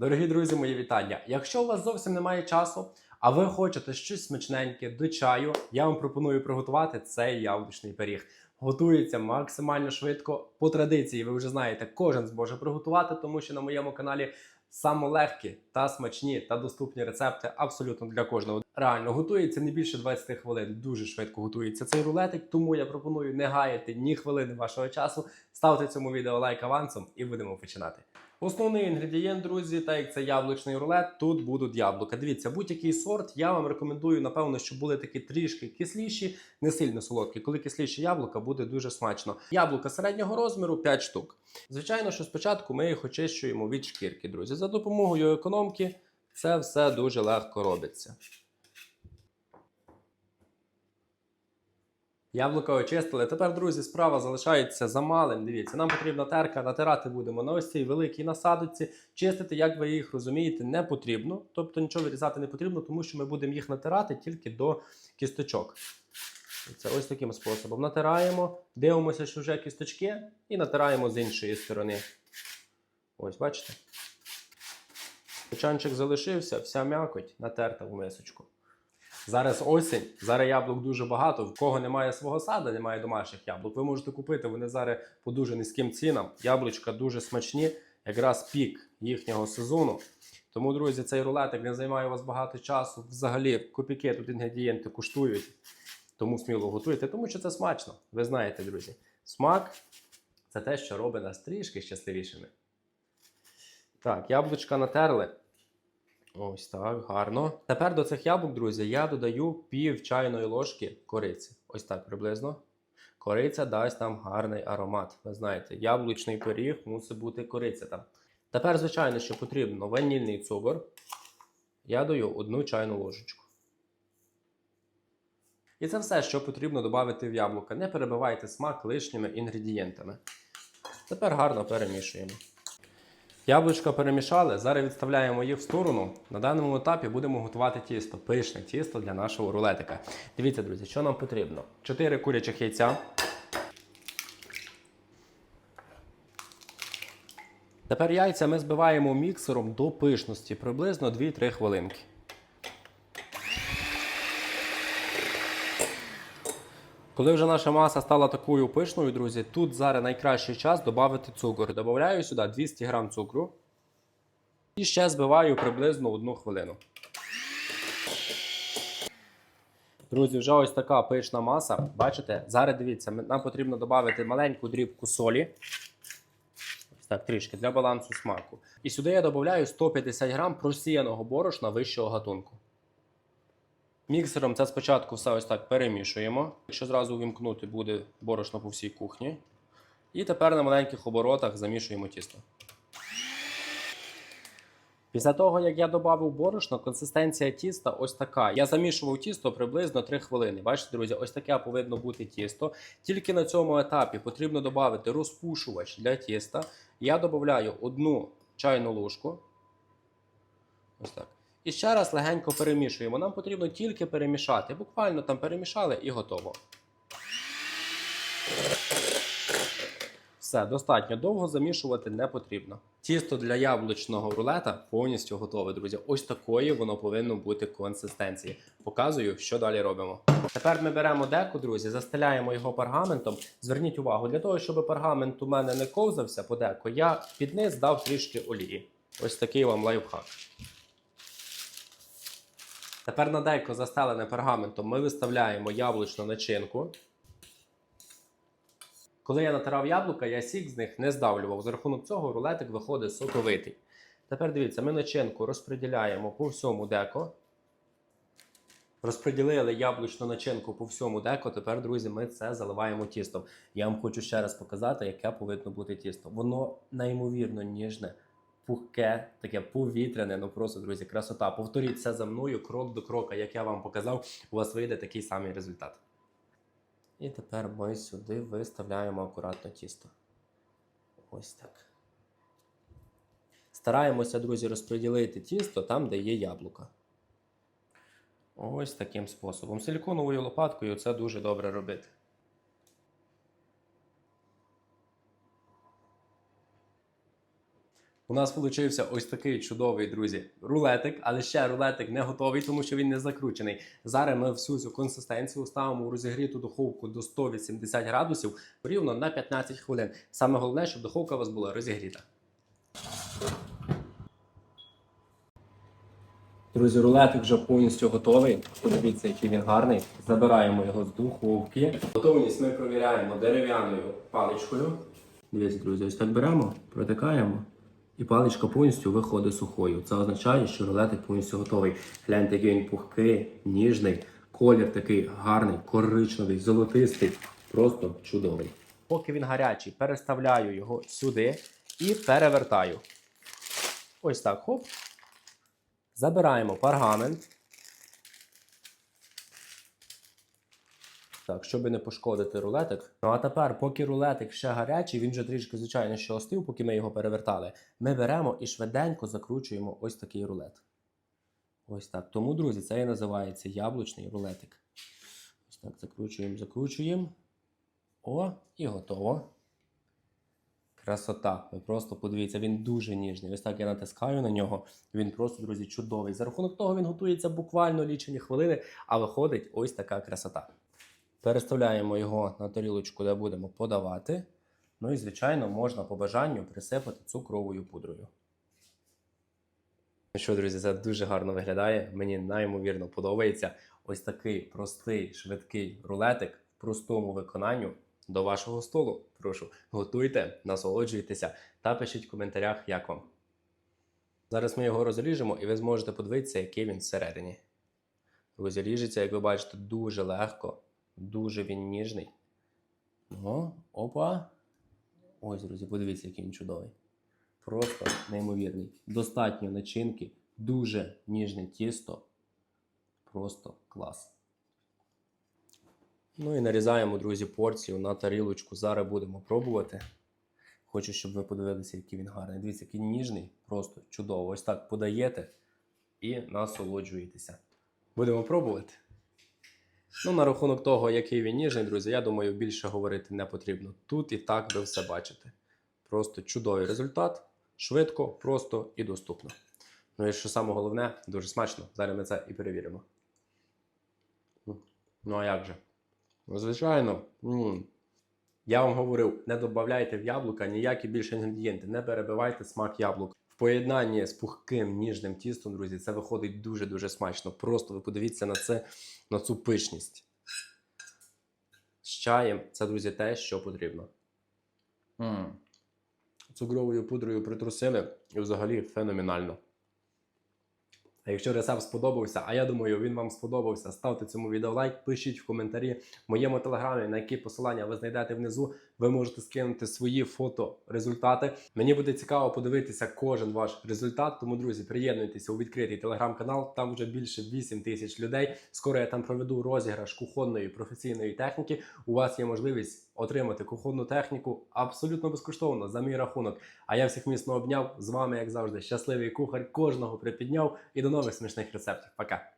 Дорогі друзі, мої вітання. Якщо у вас зовсім немає часу, а ви хочете щось смачненьке до чаю, я вам пропоную приготувати цей яблучний пиріг. Готується максимально швидко. По традиції, ви вже знаєте, кожен зможе приготувати, тому що на моєму каналі саме легкі та смачні та доступні рецепти абсолютно для кожного. Реально готується не більше 20 хвилин. Дуже швидко готується цей рулетик, тому я пропоную не гаяти ні хвилини вашого часу. Ставте цьому відео лайк авансом і будемо починати. Основний інгредієнт, друзі, так як це яблучний рулет, тут будуть яблука. Дивіться, будь-який сорт я вам рекомендую, напевно, щоб були такі трішки кисліші, не сильно солодкі. Коли кисліші яблука, буде дуже смачно. Яблука середнього розміру 5 штук. Звичайно, що спочатку ми їх очищуємо від шкірки, друзі. За допомогою економки це все дуже легко робиться. Яблука очистили. Тепер, друзі, справа залишається за малим. Дивіться, нам потрібна терка, натирати будемо на ось цій великій насадці. Чистити, як ви їх розумієте, не потрібно. Тобто нічого вирізати не потрібно, тому що ми будемо їх натирати тільки до кісточок. Це ось таким способом. Натираємо, дивимося, що вже кісточки, і натираємо з іншої сторони. Ось, бачите? Печанчик залишився, вся м'якоть натерта в мисочку. Зараз осінь, зараз яблук дуже багато. В кого немає свого сада, немає домашніх яблук. Ви можете купити. Вони зараз по дуже низьким цінам. Яблучка дуже смачні, якраз пік їхнього сезону. Тому, друзі, цей рулетик не займає у вас багато часу. Взагалі, копійки тут інгредієнти коштують. Тому сміло готуйте, тому що це смачно. Ви знаєте, друзі. Смак це те, що робить нас трішки щасливішими. Так, яблучка натерли. Ось так, гарно. Тепер до цих яблук, друзі, я додаю пів чайної ложки кориці. Ось так приблизно. Кориця дасть нам гарний аромат. Ви знаєте, яблучний пиріг мусить бути кориця там. Тепер, звичайно, що потрібно ванільний цукор. Я даю одну чайну ложечку. І це все, що потрібно додати в яблука. Не перебивайте смак лишніми інгредієнтами. Тепер гарно перемішуємо. Яблучка перемішали, зараз відставляємо їх в сторону. На даному етапі будемо готувати тісто, пишне тісто для нашого рулетика. Дивіться, друзі, що нам потрібно: 4 курячих яйця. Тепер яйця ми збиваємо міксером до пишності приблизно 2-3 хвилинки. Коли вже наша маса стала такою пишною, друзі, тут зараз найкращий час додати цукор. Добавляю сюди 200 г цукру і ще збиваю приблизно одну хвилину. Друзі, вже ось така пишна маса. Бачите? Зараз дивіться, нам потрібно додати маленьку дрібку солі. Так, трішки для балансу смаку. І сюди я додаю 150 г просіяного борошна вищого гатунку. Міксером це спочатку все ось так перемішуємо. Якщо зразу увімкнути, буде борошно по всій кухні. І тепер на маленьких оборотах замішуємо тісто. Після того, як я додав борошно, консистенція тіста ось така. Я замішував тісто приблизно 3 хвилини. Бачите, друзі, ось таке повинно бути тісто. Тільки на цьому етапі потрібно додати розпушувач для тіста. Я додаю одну чайну ложку. Ось так. І ще раз легенько перемішуємо. Нам потрібно тільки перемішати. Буквально там перемішали і готово. Все, достатньо довго замішувати не потрібно. Тісто для яблучного рулета повністю готове, друзі. Ось такої воно повинно бути консистенції. Показую, що далі робимо. Тепер ми беремо деко, друзі, застеляємо його пергаментом. Зверніть увагу, для того, щоб пергамент у мене не ковзався по деко, я під низ дав трішки олії. Ось такий вам лайфхак. Тепер на деко застелене пергаментом ми виставляємо яблучну начинку. Коли я натирав яблука, я сік з них не здавлював. За рахунок цього рулетик виходить соковитий. Тепер дивіться, ми начинку розподіляємо по всьому деко. Розподілили яблучну начинку по всьому деко. Тепер, друзі, ми це заливаємо тістом. Я вам хочу ще раз показати, яке повинно бути тісто. Воно неймовірно ніжне, пухке, таке повітряне. Ну просто, друзі, красота. Повторіть це за мною крок до крока. Як я вам показав, у вас вийде такий самий результат. І тепер ми сюди виставляємо акуратно тісто. Ось так. Стараємося, друзі, розподілити тісто там, де є яблука. Ось таким способом. Силіконовою лопаткою це дуже добре робити. У нас вийшов ось такий чудовий, друзі, рулетик, але ще рулетик не готовий, тому що він не закручений. Зараз ми всю цю консистенцію ставимо у розігріту духовку до 180 градусів рівно на 15 хвилин. Саме головне, щоб духовка у вас була розігріта. Друзі, рулетик вже повністю готовий. Подивіться, який він гарний. Забираємо його з духовки. Готовність ми провіряємо дерев'яною паличкою. Дивіться, друзі, ось так беремо, протикаємо. І паличка повністю виходить сухою. Це означає, що рулетик повністю готовий. Гляньте, який він пухкий, ніжний, колір такий гарний, коричневий, золотистий. Просто чудовий. Поки він гарячий, переставляю його сюди і перевертаю. Ось так, хоп. Забираємо паргамент. Так, щоб не пошкодити рулетик. Ну а тепер, поки рулетик ще гарячий, він вже трішки, звичайно, що остив, поки ми його перевертали. Ми беремо і швиденько закручуємо ось такий рулет. Ось так. Тому, друзі, це і називається яблучний рулетик. Ось так закручуємо, закручуємо. О, і готово. Красота. Ви просто подивіться, він дуже ніжний. Ось так я натискаю на нього. Він просто, друзі, чудовий. За рахунок того він готується буквально лічені хвилини, а виходить ось така красота. Переставляємо його на тарілочку, де будемо подавати. Ну і, звичайно, можна по бажанню присипати цукровою пудрою. Ну що, друзі, це дуже гарно виглядає. Мені неймовірно подобається. Ось такий простий, швидкий рулетик в простому виконанню до вашого столу. Прошу, готуйте, насолоджуйтеся та пишіть в коментарях, як вам. Зараз ми його розріжемо, і ви зможете подивитися, який він всередині. Друзі, ріжеться, як ви бачите, дуже легко, дуже він ніжний. О, опа. Ось, друзі, подивіться, який він чудовий. Просто неймовірний. Достатньо начинки, дуже ніжне тісто. Просто клас. Ну і нарізаємо, друзі, порцію на тарілочку. Зараз будемо пробувати. Хочу, щоб ви подивилися, який він гарний. Дивіться, який ніжний, просто чудово. Ось так подаєте і насолоджуєтеся. Будемо пробувати. Ну, на рахунок того, який він ніжний, друзі, я думаю, більше говорити не потрібно. Тут і так ви все бачите. Просто чудовий результат, швидко, просто і доступно. Ну і що саме головне, дуже смачно. Зараз ми це і перевіримо. Ну а як же? Ну, звичайно. Я вам говорив, не додавайте в яблука ніякі більше інгредієнти, не перебивайте смак яблук. Поєднанні з пухким ніжним тістом, друзі, це виходить дуже-дуже смачно. Просто ви подивіться на це, на цю пишність. З чаєм це, друзі, те, що потрібно. Mm. Цукровою пудрою притрусили і взагалі феноменально. А якщо рецепт сподобався, а я думаю, він вам сподобався, ставте цьому відео лайк, пишіть в коментарі в моєму телеграмі, на які посилання ви знайдете внизу. Ви можете скинути свої фото, результати. Мені буде цікаво подивитися кожен ваш результат. Тому, друзі, приєднуйтеся у відкритий телеграм-канал. Там вже більше 8 тисяч людей. Скоро я там проведу розіграш кухонної професійної техніки. У вас є можливість отримати кухонну техніку абсолютно безкоштовно за мій рахунок. А я всіх міцно обняв. З вами, як завжди, щасливий кухар. Кожного припідняв і до нових смішних рецептів. Пока.